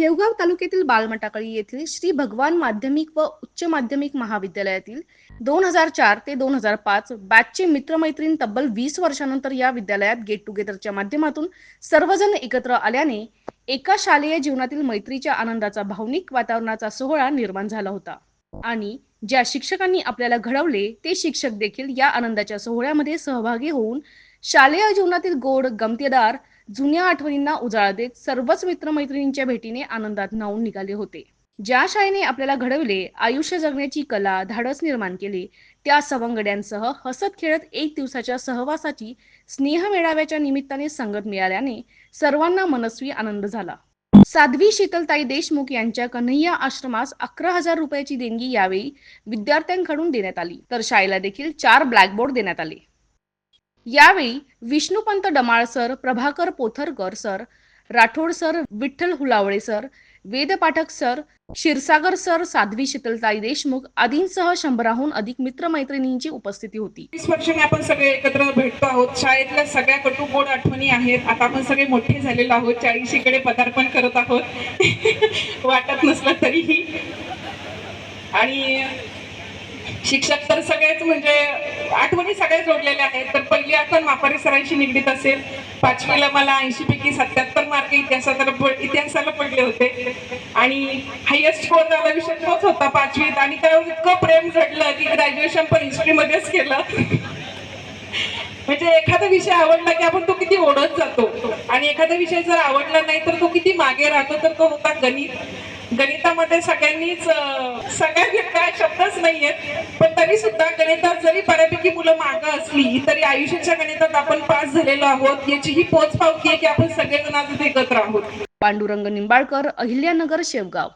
शेवगाव तालुक्यातील बालमटाकळी येथील श्री भगवान माध्यमिक व उच्च माध्यमिक महाविद्यालयातील दोन हजार चार ते दोन हजार पाच बॅचचे मित्रमैत्रीण तब्बल वीस वर्षानंतर या विद्यालयात गेट टुगेदरच्या माध्यमातून सर्वजण एकत्र आल्याने एका शालेय जीवनातील मैत्रीच्या आनंदाचा भावनिक वातावरणाचा सोहळा निर्माण झाला होता. आणि ज्या शिक्षकांनी आपल्याला घडवले ते शिक्षक देखील या आनंदाच्या सोहळ्यामध्ये सहभागी होऊन शालेय जीवनातील गोड गमतीदार जुन्या आठवणींना उजाळा देत सर्वच मित्रमैत्रिणींच्या भेटीने आनंदात न्हावून निघाले होते. ज्या शाळेने आपल्याला घडवले आयुष्य जगण्याची कला धाडस निर्माण केले त्या सवंगड्यांसह हसत खेळत एक दिवसाच्या सहवासाची स्नेह मेळाव्याच्या निमित्ताने संगत मिळाल्याने सर्वांना मनस्वी आनंद झाला. साध्वी शीतलताई देशमुख यांच्या कन्हैया आश्रमास अकरा हजार रुपयाची देणगी यावेळी विद्यार्थ्यांकडून देण्यात आली. तर शाळेला देखील चार ब्लॅकबोर्ड देण्यात आले. यावेळी Vishnupant Damal sir Prabhakar Potharkar sir Rathod sir Vitthal Hulawale sir Vedpathak sir Kshirsagar sir Sadhvi Shitaltai Deshmukh आदींसह शंभराहून अधिक मित्रमैत्रिणींची उपस्थिती होती. वीस वर्षांनी आपण सगळे एकत्र भेटतो आहोत. शाळेतल्या सगळ्या कटू गोड आठवणी आहेत. आता आपण सगळे मोठे झालेलो आहोत. चाळीशीकडे पदार्पण करत आहोत. वाटत नसलं तरीही. आणि शिक्षक तर सगळेच म्हणजे आठवणी सगळ्या जोडलेल्या आहेत तर पहिली आठवण मापारी सरांशी निगडीत असेल. पाचवीला मला ऐंशी पैकी सत्याहत्तर मार्क इतिहासाला इतिहासाला पडले होते. आणि हायएस्ट स्कोर झाला विषय तोच होता पाचवीत. आणि त्यावर इतकं प्रेम झडलं की ग्रॅज्युएशन पण हिस्ट्रीमध्येच केलं. म्हणजे एखादा विषय आवडला की आपण तो किती ओढत जातो. आणि एखादा विषय जर आवडला नाही तर तो किती मागे राहतो तर तो होता गणित. गणितामध्ये सगळ्यांनीच सगळ्यांनी काय शब्दच नाहीयेत. पण तरी सुद्धा गणितात जरी बऱ्यापैकी असली तरी आयुष्याच्या गणितात आपण पास झालेलो आहोत याची ही पोच पावती आहे की आपण सगळेजण आज एकत्र आहोत. पांडुरंग निंबाळकर अहिल्यानगर शेवगाव.